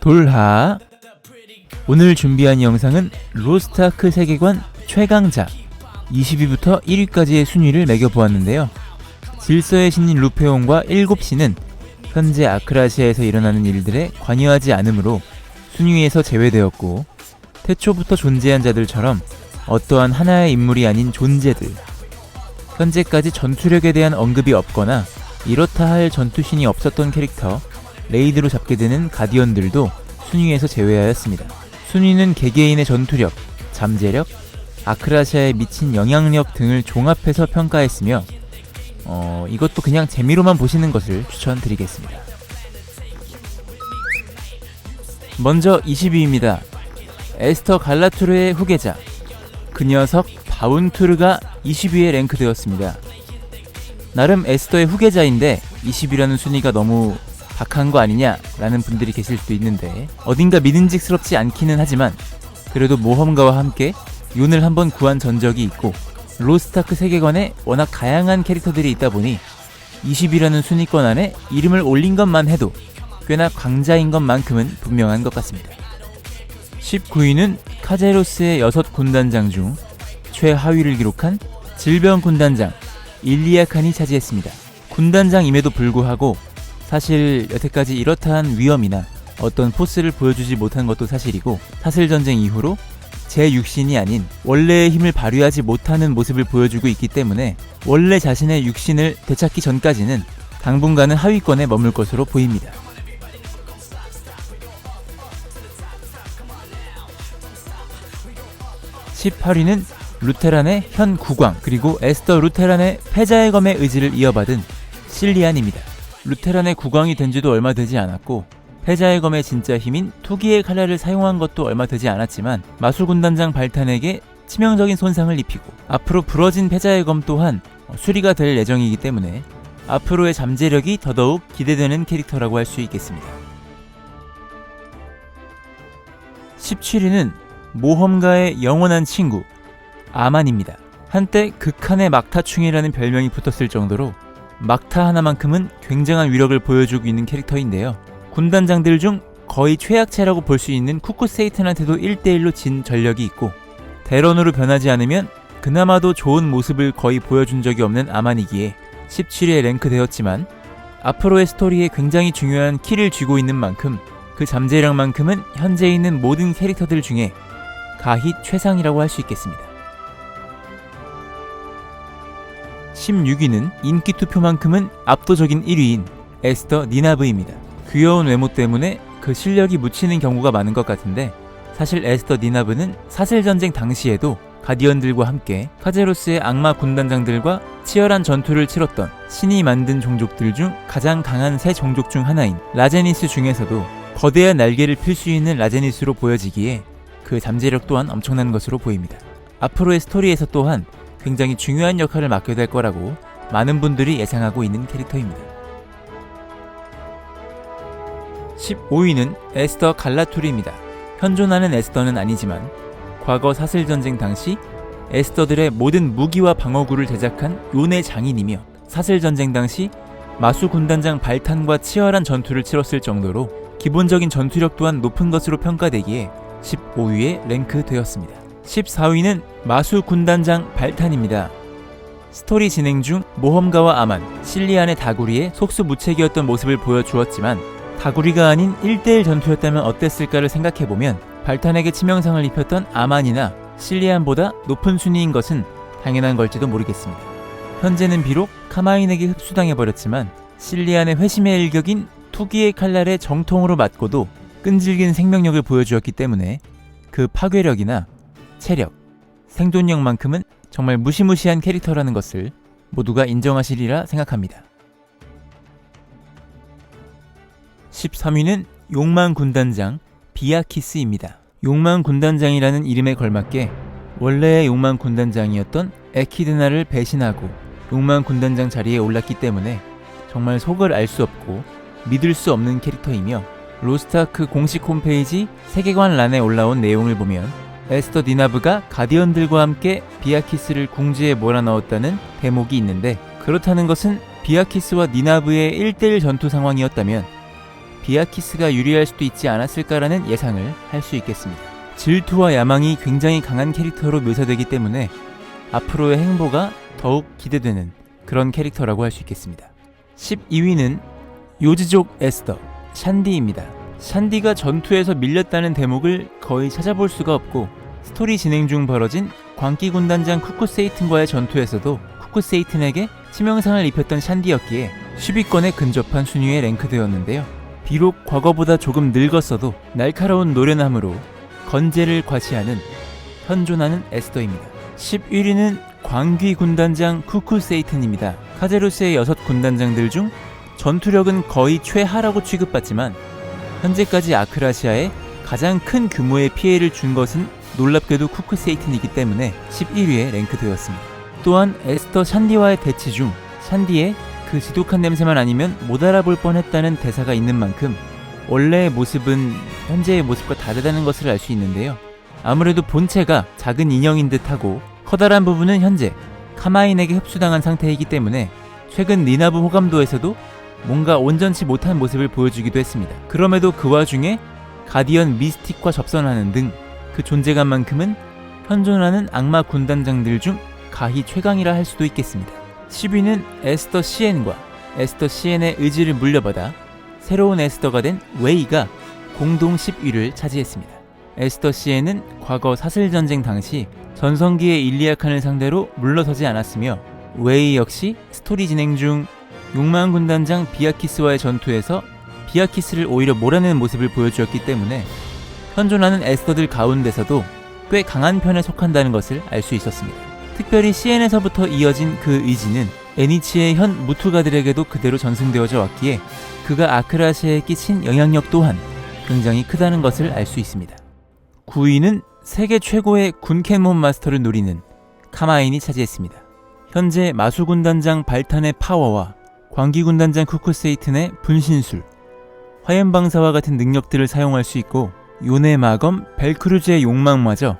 돌하 오늘 준비한 영상은 로스트아크 세계관 최강자 20위부터 1위까지의 순위를 매겨보았는데요. 질서의 신인 루페온과 7시는 현재 아크라시아에서 일어나는 일들에 관여하지 않으므로 순위에서 제외되었고 태초부터 존재한 자들처럼 어떠한 하나의 인물이 아닌 존재들 현재까지 전투력에 대한 언급이 없거나 이렇다 할 전투신이 없었던 캐릭터 레이드로 잡게 되는 가디언들도 순위에서 제외하였습니다. 순위는 개개인의 전투력, 잠재력, 아크라시아에 미친 영향력 등을 종합해서 평가했으며 어, 이것도 그냥 재미로만 보시는 것을 추천드리겠습니다. 먼저 20위입니다. 에스터 갈라투르의 후계자 그 녀석 바운투르가 20위에 랭크되었습니다. 나름 에스더의 후계자인데 20위라는 순위가 너무 박한 거 아니냐라는 분들이 계실 수도 있는데 어딘가 믿음직스럽지 않기는 하지만 그래도 모험가와 함께 윤을 한번 구한 전적이 있고 로스타크 세계관에 워낙 다양한 캐릭터들이 있다 보니 20위라는 순위권 안에 이름을 올린 것만 해도 꽤나 강자인 것만큼은 분명한 것 같습니다. 19위는 카제로스의 여섯 군단장 중 최하위를 기록한 질병 군단장 일리아칸이 차지했습니다. 군단장임에도 불구하고 사실 여태까지 이렇다한 위험이나 어떤 포스를 보여주지 못한 것도 사실이고 사슬 전쟁 이후로 제 육신이 아닌 원래의 힘을 발휘하지 못하는 모습을 보여주고 있기 때문에 원래 자신의 육신을 되찾기 전까지는 당분간은 하위권에 머물 것으로 보입니다. 18위는 루테란의 현 국왕 그리고 에스더 루테란의 패자의 검의 의지를 이어받은 실리안입니다. 루테란의 국왕이 된 지도 얼마 되지 않았고 패자의 검의 진짜 힘인 투기의 칼날을 사용한 것도 얼마 되지 않았지만 마술군단장 발탄에게 치명적인 손상을 입히고 앞으로 부러진 패자의 검 또한 수리가 될 예정이기 때문에 앞으로의 잠재력이 더더욱 기대되는 캐릭터라고 할 수 있겠습니다. 17위는 모험가의 영원한 친구 아만입니다. 한때 극한의 막타충이라는 별명이 붙었을 정도로 막타 하나만큼은 굉장한 위력을 보여주고 있는 캐릭터인데요. 군단장들 중 거의 최약체라고 볼 수 있는 쿠쿠세이튼한테도 1대1로 진 전력이 있고 대런으로 변하지 않으면 그나마도 좋은 모습을 거의 보여준 적이 없는 아만이기에 17위에 랭크되었지만 앞으로의 스토리에 굉장히 중요한 키를 쥐고 있는 만큼 그 잠재력만큼은 현재 있는 모든 캐릭터들 중에 가히 최상이라고 할 수 있겠습니다. 16위는 인기 투표만큼은 압도적인 1위인 에스더 니나브입니다. 귀여운 외모 때문에 그 실력이 묻히는 경우가 많은 것 같은데 사실 에스더 니나브는 사슬 전쟁 당시에도 가디언들과 함께 카제로스의 악마 군단장들과 치열한 전투를 치렀던 신이 만든 종족들 중 가장 강한 새 종족 중 하나인 라제니스 중에서도 거대한 날개를 필 수 있는 라제니스로 보여지기에 그 잠재력 또한 엄청난 것으로 보입니다. 앞으로의 스토리에서 또한 굉장히 중요한 역할을 맡게 될 거라고 많은 분들이 예상하고 있는 캐릭터입니다. 15위는 에스더 갈라투리입니다. 현존하는 에스더는 아니지만 과거 사슬 전쟁 당시 에스더들의 모든 무기와 방어구를 제작한 요네 장인이며 사슬 전쟁 당시 마수 군단장 발탄과 치열한 전투를 치렀을 정도로 기본적인 전투력 또한 높은 것으로 평가되기에 15위에 랭크되었습니다. 14위는 마수 군단장 발탄입니다. 스토리 진행 중 모험가와 아만, 실리안의 다구리에 속수무책이었던 모습을 보여주었지만 다구리가 아닌 1대1 전투였다면 어땠을까를 생각해보면 발탄에게 치명상을 입혔던 아만이나 실리안보다 높은 순위인 것은 당연한 걸지도 모르겠습니다. 현재는 비록 카마인에게 흡수당해버렸지만 실리안의 회심의 일격인 투기의 칼날에 정통으로 맞고도 끈질긴 생명력을 보여주었기 때문에 그 파괴력이나 체력, 생존력만큼은 정말 무시무시한 캐릭터라는 것을 모두가 인정하시리라 생각합니다. 13위는 욕망 군단장 비아키스입니다. 욕망 군단장이라는 이름에 걸맞게 원래의 욕망 군단장이었던 에키드나를 배신하고 욕망 군단장 자리에 올랐기 때문에 정말 속을 알 수 없고 믿을 수 없는 캐릭터이며 로스타크 공식 홈페이지 세계관 란에 올라온 내용을 보면 에스터 니나브가 가디언들과 함께 비아키스를 궁지에 몰아넣었다는 대목이 있는데 그렇다는 것은 비아키스와 니나브의 1대1 전투 상황이었다면 비아키스가 유리할 수도 있지 않았을까라는 예상을 할 수 있겠습니다. 질투와 야망이 굉장히 강한 캐릭터로 묘사되기 때문에 앞으로의 행보가 더욱 기대되는 그런 캐릭터라고 할 수 있겠습니다. 12위는 요지족 에스더 샨디입니다. 샨디가 전투에서 밀렸다는 대목을 거의 찾아볼 수가 없고 스토리 진행 중 벌어진 광기 군단장 쿠쿠세이튼과의 전투에서도 쿠쿠세이튼에게 치명상을 입혔던 샨디였기에 10위권에 근접한 순위에 랭크되었는데요. 비록 과거보다 조금 늙었어도 날카로운 노련함으로 건재를 과시하는 현존하는 에스더입니다. 11위는 광귀 군단장 쿠쿠세이튼입니다. 카제루스의 여섯 군단장들 중 전투력은 거의 최하라고 취급받지만 현재까지 아크라시아에 가장 큰 규모의 피해를 준 것은 놀랍게도 쿠쿠세이튼이기 때문에 11위에 랭크되었습니다. 또한 에스터 샨디와의 대치 중 샨디의 그 지독한 냄새만 아니면 못 알아볼 뻔했다는 대사가 있는 만큼 원래의 모습은 현재의 모습과 다르다는 것을 알 수 있는데요. 아무래도 본체가 작은 인형인 듯하고 커다란 부분은 현재 카마인에게 흡수당한 상태이기 때문에 최근 니나브 호감도에서도 뭔가 온전치 못한 모습을 보여주기도 했습니다. 그럼에도 그 와중에 가디언 미스틱과 접선하는 등 그 존재감만큼은 현존하는 악마 군단장들 중 가히 최강이라 할 수도 있겠습니다. 10위는 에스더 시엔과 에스더 시엔의 의지를 물려받아 새로운 에스더가 된 웨이가 공동 10위를 차지했습니다. 에스더 시엔은 과거 사슬전쟁 당시 전성기의 일리아칸을 상대로 물러서지 않았으며 웨이 역시 스토리 진행 중 욕망 군단장 비아키스와의 전투에서 비아키스를 오히려 몰아내는 모습을 보여주었기 때문에 현존하는 에스더들 가운데서도 꽤 강한 편에 속한다는 것을 알 수 있었습니다. 특별히 CN에서부터 이어진 그 의지는 애니치의 현 무투가들에게도 그대로 전승되어져 왔기에 그가 아크라시아에 끼친 영향력 또한 굉장히 크다는 것을 알 수 있습니다. 9위는 세계 최고의 군캔몬 마스터를 노리는 카마인이 차지했습니다. 현재 마수군단장 발탄의 파워와 광기군단장 쿠쿠세이튼의 분신술, 화염방사와 같은 능력들을 사용할 수 있고 요네 마검 벨크루즈의 욕망마저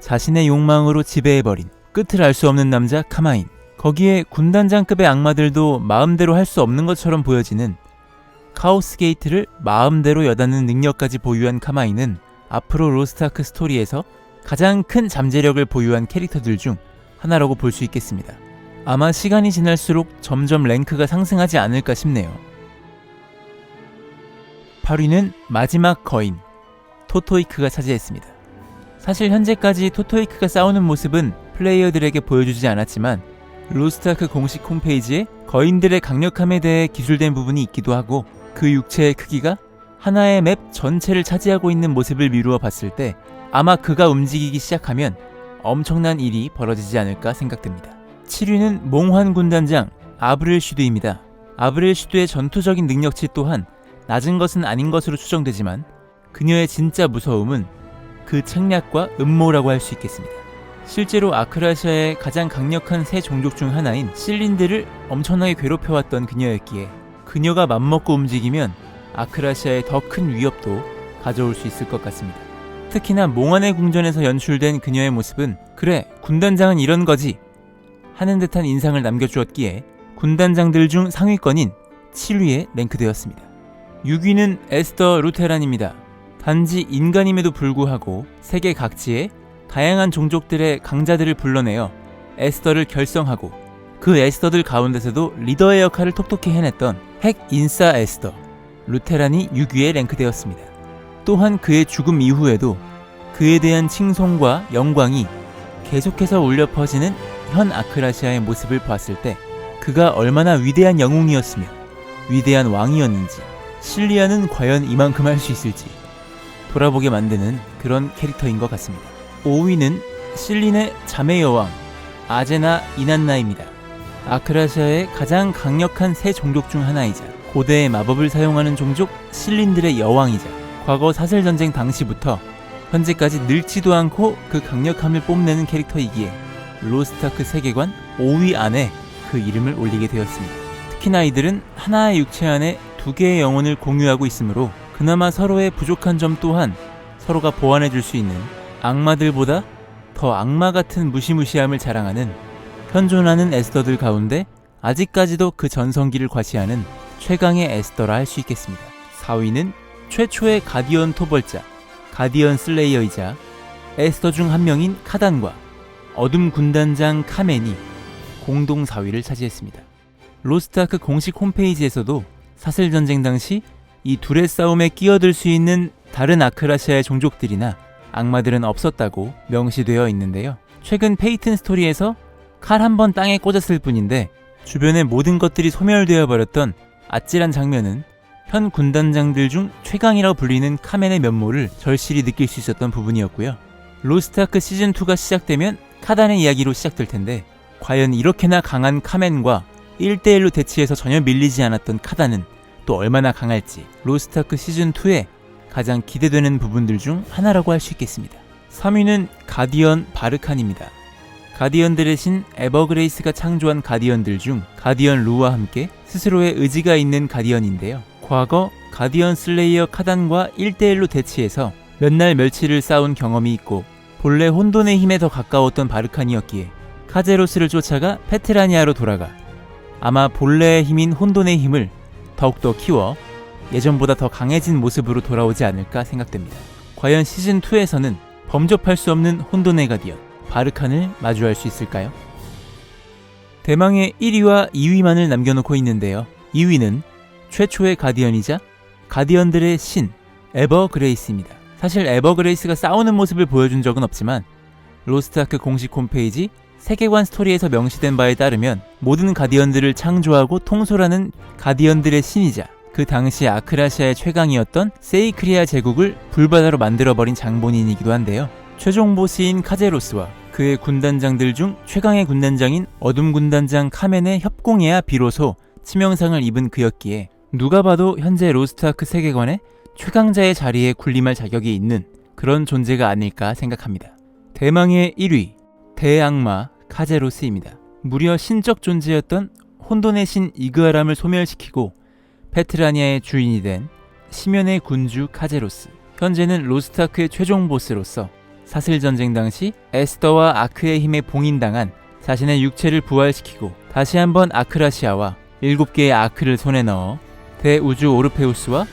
자신의 욕망으로 지배해버린 끝을 알 수 없는 남자 카마인. 거기에 군단장급의 악마들도 마음대로 할 수 없는 것처럼 보여지는 카오스 게이트를 마음대로 여닫는 능력까지 보유한 카마인은 앞으로 로스트아크 스토리에서 가장 큰 잠재력을 보유한 캐릭터들 중 하나라고 볼 수 있겠습니다. 아마 시간이 지날수록 점점 랭크가 상승하지 않을까 싶네요. 8위는 마지막 거인 토토이크가 차지했습니다. 사실 현재까지 토토이크가 싸우는 모습은 플레이어들에게 보여주지 않았지만 로스트아크 공식 홈페이지에 거인들의 강력함에 대해 기술된 부분이 있기도 하고 그 육체의 크기가 하나의 맵 전체를 차지하고 있는 모습을 미루어 봤을 때 아마 그가 움직이기 시작하면 엄청난 일이 벌어지지 않을까 생각됩니다. 7위는 몽환 군단장 아브릴 슈드입니다. 아브릴 슈드의 전투적인 능력치 또한 낮은 것은 아닌 것으로 추정되지만 그녀의 진짜 무서움은 그 책략과 음모라고 할 수 있겠습니다. 실제로 아크라시아의 가장 강력한 새 종족 중 하나인 실린드를 엄청나게 괴롭혀왔던 그녀였기에 그녀가 맘먹고 움직이면 아크라시아에 더큰 위협도 가져올 수 있을 것 같습니다. 특히나 몽환의 궁전에서 연출된 그녀의 모습은 그래 군단장은 이런 거지 하는 듯한 인상을 남겨주었기에 군단장들 중 상위권인 7위에 랭크되었습니다. 6위는 에스더 루테란입니다. 단지 인간임에도 불구하고 세계 각지에 다양한 종족들의 강자들을 불러내어 에스더를 결성하고 그 에스더들 가운데서도 리더의 역할을 톡톡히 해냈던 핵 인싸 에스더 루테란이 6위에 랭크되었습니다. 또한 그의 죽음 이후에도 그에 대한 칭송과 영광이 계속해서 울려 퍼지는 현 아크라시아의 모습을 봤을 때 그가 얼마나 위대한 영웅이었으며 위대한 왕이었는지 실리아는 과연 이만큼 할 수 있을지 돌아보게 만드는 그런 캐릭터인 것 같습니다. 5위는 실린의 자매 여왕 아제나 이난나입니다. 아크라시아의 가장 강력한 새 종족 중 하나이자 고대의 마법을 사용하는 종족 실린들의 여왕이자 과거 사슬 전쟁 당시부터 현재까지 늙지도 않고 그 강력함을 뽐내는 캐릭터이기에 로스타크 세계관 5위 안에 그 이름을 올리게 되었습니다. 특히나 이들은 하나의 육체 안에 두 개의 영혼을 공유하고 있으므로 그나마 서로의 부족한 점 또한 서로가 보완해 줄 수 있는 악마들보다 더 악마 같은 무시무시함을 자랑하는 현존하는 에스더들 가운데 아직까지도 그 전성기를 과시하는 최강의 에스더라 할 수 있겠습니다. 4위는 최초의 가디언 토벌자, 가디언 슬레이어이자 에스터 중한 명인 카단과 어둠 군단장 카멘이 공동 4위를 차지했습니다. 로스트아크 공식 홈페이지에서도 사슬 전쟁 당시 이 둘의 싸움에 끼어들 수 있는 다른 아크라시아의 종족들이나 악마들은 없었다고 명시되어 있는데요. 최근 페이튼 스토리에서 칼 한 번 땅에 꽂았을 뿐인데 주변의 모든 것들이 소멸되어 버렸던 아찔한 장면은 현 군단장들 중 최강이라고 불리는 카멘의 면모를 절실히 느낄 수 있었던 부분이었고요. 로스트아크 시즌2가 시작되면 카단의 이야기로 시작될 텐데 과연 이렇게나 강한 카멘과 1대1로 대치해서 전혀 밀리지 않았던 카단은 또 얼마나 강할지 로스트아크 시즌2의 가장 기대되는 부분들 중 하나라고 할 수 있겠습니다. 3위는 가디언 바르칸입니다. 가디언들의 신 에버그레이스가 창조한 가디언들 중 가디언 루와 함께 스스로의 의지가 있는 가디언인데요. 과거 가디언 슬레이어 카단과 1대1로 대치해서 몇 날 며칠을 싸운 경험이 있고 본래 혼돈의 힘에 더 가까웠던 바르칸이었기에 카제로스를 쫓아가 페트라니아로 돌아가 아마 본래의 힘인 혼돈의 힘을 더욱더 키워 예전보다 더 강해진 모습으로 돌아오지 않을까 생각됩니다. 과연 시즌2에서는 범접할 수 없는 혼돈의 가디언 바르칸을 마주할 수 있을까요? 대망의 1위와 2위만을 남겨놓고 있는데요. 2위는 최초의 가디언이자 가디언들의 신 에버그레이스입니다. 사실 에버그레이스가 싸우는 모습을 보여준 적은 없지만 로스트아크 공식 홈페이지 세계관 스토리에서 명시된 바에 따르면 모든 가디언들을 창조하고 통솔하는 가디언들의 신이자 그 당시 아크라시아의 최강이었던 세이크리아 제국을 불바다로 만들어버린 장본인이기도 한데요. 최종 보스인 카제로스와 그의 군단장들 중 최강의 군단장인 어둠 군단장 카멘의 협공에야 비로소 치명상을 입은 그였기에 누가 봐도 현재 로스트아크 세계관의 최강자의 자리에 군림할 자격이 있는 그런 존재가 아닐까 생각합니다. 대망의 1위 대악마 카제로스입니다. 무려 신적 존재였던 혼돈의 신 이그아람을 소멸시키고 페트라니아의 주인이 된 시면의 군주 카제로스. 현재는 로스트아크의 최종 보스로서 사슬 전쟁 당시 에스더와 아크의 힘에 봉인당한 자신의 육체를 부활시키고 다시 한번 아크라시아와 일곱 개의 아크를 손에 넣어 대우주 오르페우스와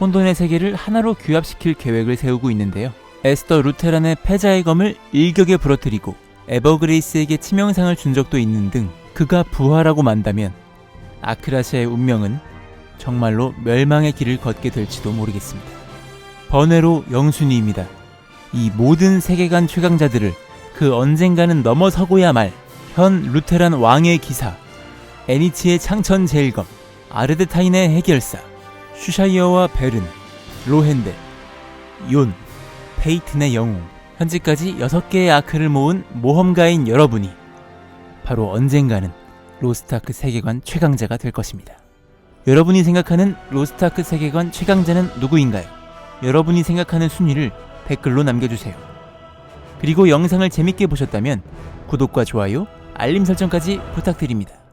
혼돈의 세계를 하나로 규합시킬 계획을 세우고 있는데요. 에스더 루테란의 패자의 검을 일격에 부러뜨리고 에버그레이스에게 치명상을 준 적도 있는 등 그가 부활하고 만다면 아크라시아의 운명은 정말로 멸망의 길을 걷게 될지도 모르겠습니다. 번외로 영순이입니다. 이 모든 세계관 최강자들을 그 언젠가는 넘어서고야 말 현 루테란 왕의 기사 애니치의 창천 제일검 아르데타인의 해결사 슈샤이어와 베른 로헨데 욘 페이튼의 영웅 현재까지 6개의 아크를 모은 모험가인 여러분이 바로 언젠가는 로스트아크 세계관 최강자가 될 것입니다. 여러분이 생각하는 로스트아크 세계관 최강자는 누구인가요? 여러분이 생각하는 순위를 댓글로 남겨주세요. 그리고 영상을 재밌게 보셨다면 구독과 좋아요, 알림 설정까지 부탁드립니다.